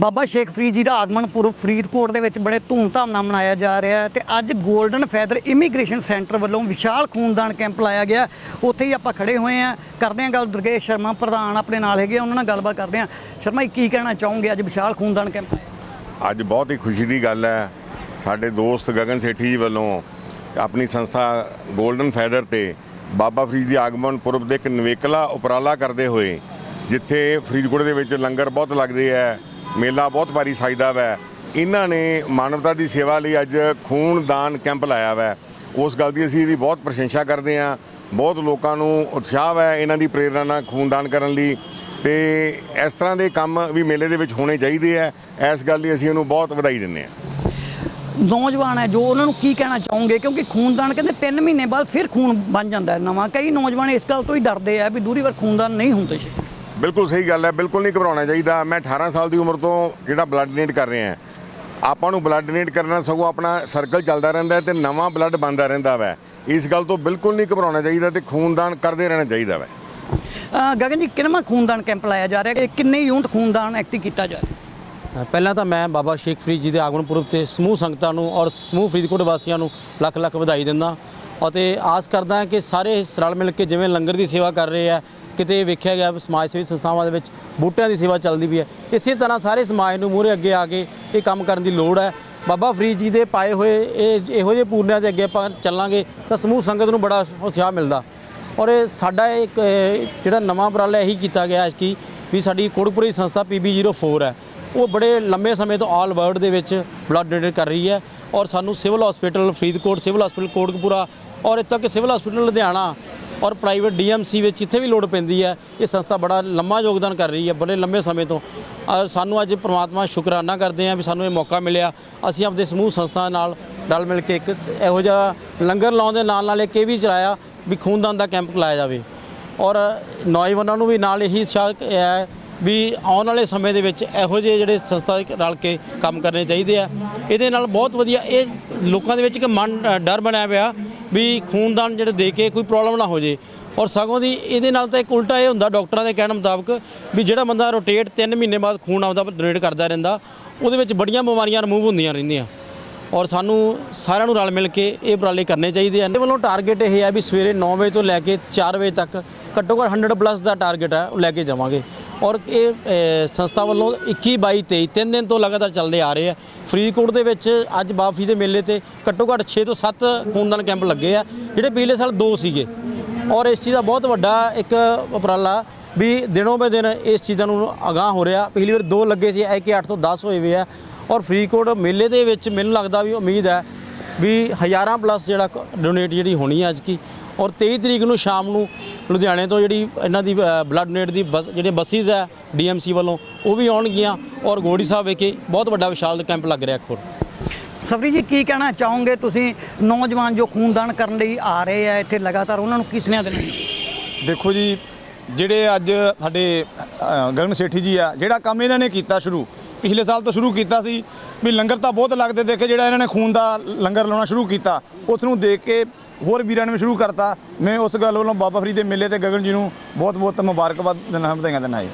ਬਾਬਾ ਸ਼ੇਖ ਫਰੀਦ ਜੀ ਦਾ ਆਗਮਨ ਪੁਰਬ ਫਰੀਦਕੋਟ ਦੇ ਵਿੱਚ ਬੜੇ ਧੂਮਧਾਮ ਨਾਲ ਮਨਾਇਆ ਜਾ ਰਿਹਾ ਹੈ ਤੇ ਅੱਜ 골ਡਨ ਫੈਦਰ ਇਮੀਗ੍ਰੇਸ਼ਨ ਸੈਂਟਰ ਵੱਲੋਂ ਵਿਸ਼ਾਲ ਖੂਨਦਾਨ ਕੈਂਪ ਲਾਇਆ ਗਿਆ ਉੱਥੇ ਹੀ ਆਪਾਂ ਖੜੇ ਹੋਏ ਆ ਕਰਦੇ ਹਾਂ ਗੱਲ ਦੁਰਗੇਸ਼ ਸ਼ਰਮਾ ਪ੍ਰਧਾਨ ਆਪਣੇ ਨਾਲ ਹੈਗੇ ਆ, ਉਹਨਾਂ ਨਾਲ ਗੱਲਬਾਤ ਕਰਦੇ ਹਾਂ। ਸ਼ਰਮਾ ਜੀ ਕੀ ਕਹਿਣਾ ਚਾਹੋਗੇ? ਅੱਜ ਵਿਸ਼ਾਲ ਖੂਨਦਾਨ ਕੈਂਪ ਲਾਇਆ ਅੱਜ ਬਹੁਤ ਹੀ ਖੁਸ਼ੀ ਦੀ ਗੱਲ ਹੈ। ਸਾਡੇ ਦੋਸਤ ਗਗਨ ਸੇਠੀ ਜੀ ਵੱਲੋਂ ਆਪਣੀ ਸੰਸਥਾ 골ਡਨ ਫੈਦਰ ਤੇ ਬਾਬਾ ਫਰੀਦ ਦੀ ਆਗਮਨ ਪੁਰਬ ਦੇ ਇੱਕ ਨਵੇਕਲਾ ਉਪਰਾਲਾ ਕਰਦੇ ਹੋਏ ਜਿੱਥੇ ਫਰੀਦਕੋਟ ਦੇ ਵਿੱਚ ਲੰਗਰ ਬਹੁਤ ਲੱਗਦੇ ਹੈ। ਮੇਲਾ ਬਹੁਤ ਭਾਰੀ ਸਜਦਾ ਵੈ। ਇਹਨਾਂ ਨੇ ਮਾਨਵਤਾ ਦੀ ਸੇਵਾ ਲਈ ਅੱਜ ਖੂਨਦਾਨ ਕੈਂਪ ਲਾਇਆ ਵੈ। ਉਸ ਗੱਲ ਦੀ ਅਸੀਂ ਇਹਦੀ ਬਹੁਤ ਪ੍ਰਸ਼ੰਸਾ ਕਰਦੇ ਹਾਂ। ਬਹੁਤ ਲੋਕਾਂ ਨੂੰ ਉਤਸ਼ਾਹ ਹੈ ਇਹਨਾਂ ਦੀ ਪ੍ਰੇਰਣਾ ਨਾਲ ਖੂਨਦਾਨ ਕਰਨ ਲਈ। ਤੇ ਇਸ ਤਰ੍ਹਾਂ ਦੇ ਕੰਮ ਵੀ ਮੇਲੇ ਦੇ ਵਿੱਚ ਹੋਣੇ ਚਾਹੀਦੇ ਆ ਇਸ ਗੱਲ ਲਈ ਅਸੀਂ ਇਹਨੂੰ ਬਹੁਤ ਵਧਾਈ ਦਿੰਦੇ ਹਾਂ। ਨੌਜਵਾਨ ਹੈ ਜੋ ਉਹਨਾਂ ਨੂੰ ਕੀ ਕਹਿਣਾ ਚਾਹੋਗੇ? ਕਿਉਂਕਿ ਖੂਨਦਾਨ ਕਹਿੰਦੇ 3 ਮਹੀਨੇ ਬਾਅਦ ਫਿਰ ਖੂਨ ਬਣ ਜਾਂਦਾ ਹੈ ਨਵਾਂ। ਕਈ ਨੌਜਵਾਨ ਇਸ ਗੱਲ ਤੋਂ ਹੀ ਡਰਦੇ ਆ ਵੀ ਦੂਰੀ ਵਾਰ ਖੂਨਦਾਨ ਨਹੀਂ ਹੁੰਦੇ ਸੀ। ਬਿਲਕੁਲ ਸਹੀ ਗੱਲ ਹੈ ਬਿਲਕੁਲ ਨਹੀਂ ਘਬਰਾਉਣਾ ਚਾਹੀਦਾ। ਮੈਂ 18 ਸਾਲ ਦੀ ਉਮਰ ਤੋਂ ਜਿਹੜਾ ਬਲੱਡ ਡੋਨੇਟ ਕਰ ਰਿਹਾ ਆਪਾਂ ਨੂੰ ਬਲੱਡ ਡੋਨੇਟ ਕਰਨਾ ਸਗੋਂ ਆਪਣਾ ਸਰਕਲ ਚੱਲਦਾ ਰਹਿੰਦਾ ਹੈ ਤੇ ਨਵਾਂ ਬਲੱਡ ਬਣਦਾ ਰਹਿੰਦਾ ਵੈ। ਇਸ ਗੱਲ ਤੋਂ ਬਿਲਕੁਲ ਨਹੀਂ ਘਬਰਾਉਣਾ ਚਾਹੀਦਾ ਤੇ ਖੂਨਦਾਨ ਕਰਦੇ ਰਹਿਣਾ ਚਾਹੀਦਾ ਵੈ। ਗਗਨ ਜੀ ਕਿੰਨਵਾਂ ਖੂਨਦਾਨ ਕੈਂਪ ਲਾਇਆ ਜਾ ਰਿਹਾ ਹੈ? ਕਿੰਨੇ ਯੂਨਿਟ ਖੂਨਦਾਨ ਐਕਟਿਵ ਕੀਤਾ ਜਾ ਰਿਹਾ ਪਹਿਲਾਂ ਤਾਂ ਮੈਂ ਬਾਬਾ ਸ਼ੇਖ ਫਰੀਦ ਜੀ ਦੇ ਆਗਮਨ ਪੁਰਬ ਤੇ ਸਮੂਹ ਸੰਗਤਾਂ ਨੂੰ ਔਰ ਸਮੂਹ ਫਰੀਦਕੋਟ ਵਾਸੀਆਂ ਨੂੰ ਲੱਖ ਲੱਖ ਵਧਾਈ ਦਿੰਦਾ। ਅਤੇ ਆਸ ਕਰਦਾ ਹਾਂ ਕਿ ਸਾਰੇ ਰਲ ਮਿਲ ਕੇ ਜਿਵੇਂ ਲੰਗਰ ਦੀ ਸੇਵਾ ਕਰ ਰਹੇ ਆ ਕਿਤੇ ਵੇਖਿਆ ਗਿਆ ਸਮਾਜ ਸੇਵੀ ਸੰਸਥਾਵਾਂ ਦੇ ਵਿੱਚ ਬੂਟਿਆਂ ਦੀ ਸੇਵਾ ਚੱਲਦੀ ਵੀ ਹੈ। ਇਸੇ ਤਰ੍ਹਾਂ ਸਾਰੇ ਸਮਾਜ ਨੂੰ ਮੂਹਰੇ ਅੱਗੇ ਆ ਕੇ ਇਹ ਕੰਮ ਕਰਨ ਦੀ ਲੋੜ ਹੈ। ਬਾਬਾ ਫਰੀਦ ਜੀ ਦੇ ਪਾਏ ਹੋਏ ਇਹ ਇਹੋ ਜਿਹੇ ਪੂਰਨਿਆਂ ਦੇ ਅੱਗੇ ਆਪਾਂ ਚੱਲਾਂਗੇ ਤਾਂ ਸਮੂਹ ਸੰਗਤ ਨੂੰ ਬੜਾ ਉਤਸ਼ਾਹ ਮਿਲਦਾ। ਔਰ ਇਹ ਸਾਡਾ ਇੱਕ ਜਿਹੜਾ ਨਵਾਂ ਉਪਰਾਲਾ ਇਹੀ ਕੀਤਾ ਗਿਆ ਹੈ ਕਿ ਵੀ ਸਾਡੀ ਕੋੜਪੁਰੀ ਸੰਸਥਾ PB04 ਹੈ। ਉਹ ਬੜੇ ਲੰਮੇ ਸਮੇਂ ਤੋਂ ਆਲ ਵਰਲਡ ਦੇ ਵਿੱਚ ਬਲੱਡ ਡੋਨੇਟ ਕਰ ਰਹੀ ਹੈ ਔਰ ਸਾਨੂੰ civil hospital Faridkot, civil hospital Kotkapura ਔਰ ਇੱਥੇ ਤੱਕ ਸਿਵਲ ਹਸਪੀਟਲ ਲੁਧਿਆਣਾ ਔਰ ਪ੍ਰਾਈਵੇਟ ਡੀਐਮਸੀ ਵਿੱਚ ਜਿੱਥੇ ਵੀ ਲੋੜ ਪੈਂਦੀ ਹੈ, ਇਹ ਸੰਸਥਾ ਬੜਾ ਲੰਮਾ ਯੋਗਦਾਨ ਕਰ ਰਹੀ ਹੈ, ਬੜੇ ਲੰਮੇ ਸਮੇਂ ਤੋਂ। ਸਾਨੂੰ ਅੱਜ ਪ੍ਰਮਾਤਮਾ ਸ਼ੁਕਰਾਨਾ ਕਰਦੇ ਹਾਂ ਵੀ ਸਾਨੂੰ ਇਹ ਮੌਕਾ ਮਿਲਿਆ। ਅਸੀਂ ਆਪਣੇ ਸਮੂਹ ਸੰਸਥਾ ਨਾਲ ਰਲ ਮਿਲ ਕੇ ਇੱਕ ਇਹੋ ਜਿਹਾ ਲੰਗਰ ਲਾਉਣ ਦੇ ਨਾਲ ਨਾਲ ਇੱਕ ਇਹ ਵੀ ਚਲਾਇਆ ਵੀ ਖੂਨਦਾਨ ਦਾ ਕੈਂਪ ਲਾਇਆ ਜਾਵੇ। ਔਰ ਨੌਜਵਾਨਾਂ ਨੂੰ ਵੀ ਨਾਲ ਇਹੀ ਉਤਸ਼ਾਹ ਹੈ ਵੀ ਆਉਣ ਵਾਲੇ ਸਮੇਂ ਦੇ ਵਿੱਚ ਇਹੋ ਜਿਹੇ ਜਿਹੜੇ ਸੰਸਥਾ ਰਲ ਕੇ ਕੰਮ ਕਰਨੇ ਚਾਹੀਦੇ ਆ। ਇਹਦੇ ਨਾਲ ਬਹੁਤ ਵਧੀਆ, ਇਹ ਲੋਕਾਂ ਦੇ ਵਿੱਚ ਇੱਕ ਮਨ ਡਰ ਬਣਿਆ ਪਿਆ ਵੀ ਖੂਨਦਾਨ ਜਿਹੜੇ ਦੇ ਕੇ ਕੋਈ ਪ੍ਰੋਬਲਮ ਨਾ ਹੋ ਜੇ। ਔਰ ਸਗੋਂ ਦੀ ਇਹਦੇ ਨਾਲ ਤਾਂ ਇੱਕ ਉਲਟਾ ਇਹ ਹੁੰਦਾ, ਡਾਕਟਰਾਂ ਦੇ ਕਹਿਣ ਮੁਤਾਬਕ ਵੀ ਜਿਹੜਾ ਬੰਦਾ ਰੋਟੇਟ 3 ਮਹੀਨੇ ਬਾਅਦ ਖੂਨ ਆਪਦਾ ਡੋਨੇਟ ਕਰਦਾ ਰਹਿੰਦਾ, ਉਹਦੇ ਵਿੱਚ ਬੜੀਆਂ ਬਿਮਾਰੀਆਂ ਰਿਮੂਵ ਹੁੰਦੀਆਂ ਰਹਿੰਦੀਆਂ। ਔਰ ਸਾਨੂੰ ਸਾਰਿਆਂ ਨੂੰ ਰਲ ਮਿਲ ਕੇ ਇਹ ਉਪਰਾਲੇ ਕਰਨੇ ਚਾਹੀਦੇ ਹਨ ਇਹਦੇ ਵੱਲੋਂ ਟਾਰਗੇਟ ਇਹ ਹੈ ਵੀ ਸਵੇਰੇ 9 ਵਜੇ ਤੋਂ ਲੈ ਕੇ 4 ਵਜੇ ਤੱਕ ਘੱਟੋ ਘੱਟ 100 ਪਲੱਸ ਦਾ ਟਾਰਗੇਟ ਹੈ ਉਹ ਲੈ ਕੇ ਜਾਵਾਂਗੇ। ਔਰ ਇਹ ਸੰਸਥਾ ਵੱਲੋਂ 21 22 23 ਤਿੰਨ ਦਿਨ ਤੋਂ ਲਗਾਤਾਰ ਚੱਲਦੇ ਆ ਰਹੇ ਆ। ਫਰੀਦਕੋਟ ਦੇ ਵਿੱਚ ਅੱਜ ਬਾਫੀ ਦੇ ਮੇਲੇ ਤੇ ਘੱਟੋ ਘੱਟ 6 ਤੋਂ 7 ਖੂਨਦਾਨ ਕੈਂਪ ਲੱਗੇ ਆ, ਜਿਹੜੇ ਪਿਛਲੇ ਸਾਲ ਦੋ ਸੀਗੇ। ਔਰ ਇਸ ਚੀਜ਼ ਦਾ ਬਹੁਤ ਵੱਡਾ ਇੱਕ ਉਪਰਾਲਾ ਵੀ ਦਿਨੋਂ ਬੇ ਦਿਨ ਇਸ ਚੀਜ਼ਾਂ ਨੂੰ ਅਗਾਹ ਹੋ ਰਿਹਾ। ਪਿਛਲੀ ਵਾਰ ਦੋ ਲੱਗੇ ਸੀ ਐ ਕਿ 8 ਤੋਂ 10 ਹੋਏ ਹੋਏ ਆ। ਔਰ ਫਰੀਦਕੋਟ ਮੇਲੇ ਦੇ ਵਿੱਚ ਮੈਨੂੰ ਲੱਗਦਾ ਵੀ ਉਮੀਦ ਹੈ ਵੀ ਹਜ਼ਾਰਾਂ ਪਲੱਸ ਜਿਹੜਾ ਡੋਨੇਟ ਜਿਹੜੀ ਹੋਣੀ ਹੈ ਅੱਜ ਕੀ। ਔਰ 23 ਤਰੀਕ ਨੂੰ ਸ਼ਾਮ ਨੂੰ ਲੁਧਿਆਣੇ ਤੋਂ ਜਿਹੜੀ ਇਹਨਾਂ ਦੀ ਬਲੱਡ ਡੋਨੇਟ ਦੀ ਬੱਸ ਜਿਹੜੇ ਬੱਸਿਸ ਹੈ ਡੀਐਮਸੀ ਵੱਲੋਂ ਉਹ ਵੀ ਆਉਣਗੀਆਂ ਔਰ ਗੋੜੀ ਸਾਹਿਬ ਵਿਖੇ ਬਹੁਤ ਵੱਡਾ ਵਿਸ਼ਾਲ ਕੈਂਪ ਲੱਗ ਰਿਹਾ ਖੋਰ। ਸਫਰੀ ਜੀ ਕੀ ਕਹਿਣਾ ਚਾਹੋਗੇ? ਤੁਸੀਂ ਨੌਜਵਾਨ ਜੋ ਖੂਨਦਾਨ ਕਰਨ ਲਈ ਆ ਰਹੇ ਆ ਇੱਥੇ ਲਗਾਤਾਰ ਉਹਨਾਂ ਨੂੰ ਕੀ ਸੁਨੇਹਾ ਦੇਣਾ ਦੇਖੋ ਜੀ ਜਿਹੜੇ ਅੱਜ ਸਾਡੇ ਗਗਨ ਸੇਠੀ ਜੀ ਆ ਜਿਹੜਾ ਕੰਮ ਇਹਨਾਂ ਨੇ ਕੀਤਾ ਸ਼ੁਰੂ ਪਿਛਲੇ ਸਾਲ ਤੋਂ ਸ਼ੁਰੂ ਕੀਤਾ ਸੀ ਵੀ ਲੰਗਰ ਤਾਂ ਬਹੁਤ ਲੱਗਦੇ ਦੇਖੇ ਜਿਹੜਾ ਇਹਨਾਂ ਨੇ ਖੂਨ ਦਾ ਲੰਗਰ ਲਾਉਣਾ ਸ਼ੁਰੂ ਕੀਤਾ, ਉਸ ਨੂੰ ਦੇਖ ਕੇ ਹੋਰ ਵੀਰਾਂ ਨੇ ਵੀ ਸ਼ੁਰੂ ਕਰਤਾ। ਮੈਂ ਉਸ ਗੱਲ ਵੱਲੋਂ ਬਾਬਾ ਫਰੀਦ ਦੇ ਮੇਲੇ ਤੇ ਗਗਨ ਜੀ ਨੂੰ ਬਹੁਤ ਬਹੁਤ ਮੁਬਾਰਕਬਾਦ ਦਿੰਦਾ ਵਧਾਈਆਂ ਦਿੰਦਾ ਹਾਂ ਜੀ।